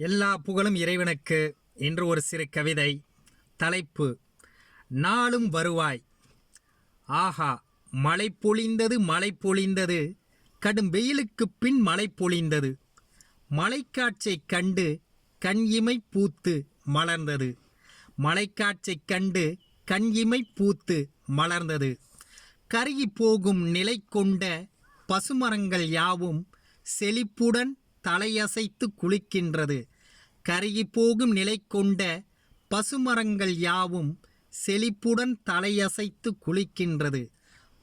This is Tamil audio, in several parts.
எல்லா புகழும் இறைவனுக்கு என்று ஒரு சிறு கவிதை. தலைப்பு நாளும் வருவாய். ஆஹா மழை பொழிந்தது மழை பொழிந்தது. கடும் வெயிலுக்குப் பின் மழை பொழிந்தது. மழைக்காட்சை கண்டு கண் இமை பூத்து மலர்ந்தது. மழைக்காட்சை கண்டு கண் இமை பூத்து மலர்ந்தது. கருகி போகும் நிலை கொண்ட பசுமரங்கள் யாவும் செழிப்புடன் தலையசைத்து குளிக்கின்றது. கருகி போகும் நிலை கொண்ட பசுமரங்கள் யாவும் செழிப்புடன் தலையசைத்து குளிக்கின்றது.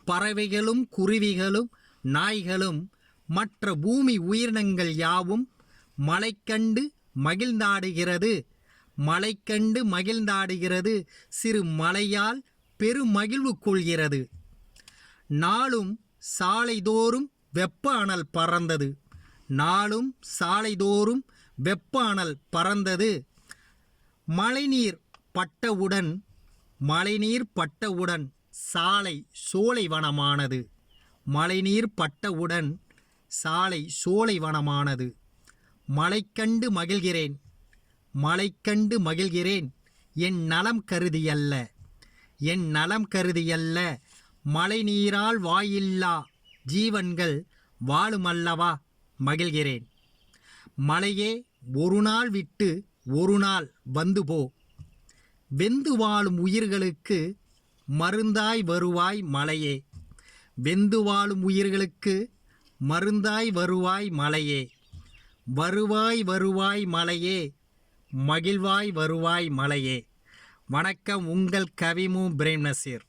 பறவைகளும் குருவிகளும் நாய்களும் மற்ற பூமி உயிரினங்கள் யாவும் மலை கண்டு மகிழ்ந்தாடுகிறது. மலை கண்டு மகிழ்ந்தாடுகிறது சிறு மலையால் பெருமகிழ்வு கொள்கிறது. நாளும் சாலைதோறும் வெப்ப அனல் பறந்தது. நாளும் சாலைதோறும் வெப்ப அனல் பறந்தது. மழைநீர் பட்டவுடன் மழைநீர் பட்டவுடன் சாலை சோலைவனமானது. மழைநீர் பட்டவுடன் சாலை சோலைவனமானது. மழை கண்டு மகிழ்கிறேன். மழை கண்டு மகிழ்கிறேன். என் நலம் கருதியல்ல. என் நலம் கருதியல்ல. மழை நீரால் வாயில்லா. ஜீவன்கள் வாழுமல்லவா? மகிழ்கிறேன். மலையே ஒரு நாள் விட்டு ஒரு நாள் வந்து போ வெந்து வாழும் உயிர்களுக்கு மருந்தாய் வருவாய் மலையே. வெந்து வாழும் உயிர்களுக்கு மருந்தாய் வருவாய் மலையே. வருவாய் வருவாய் மலையே மகிழ்வாய் வருவாய் மலையே. வணக்கம் உங்கள் கவிமு பிரேம் நசீர்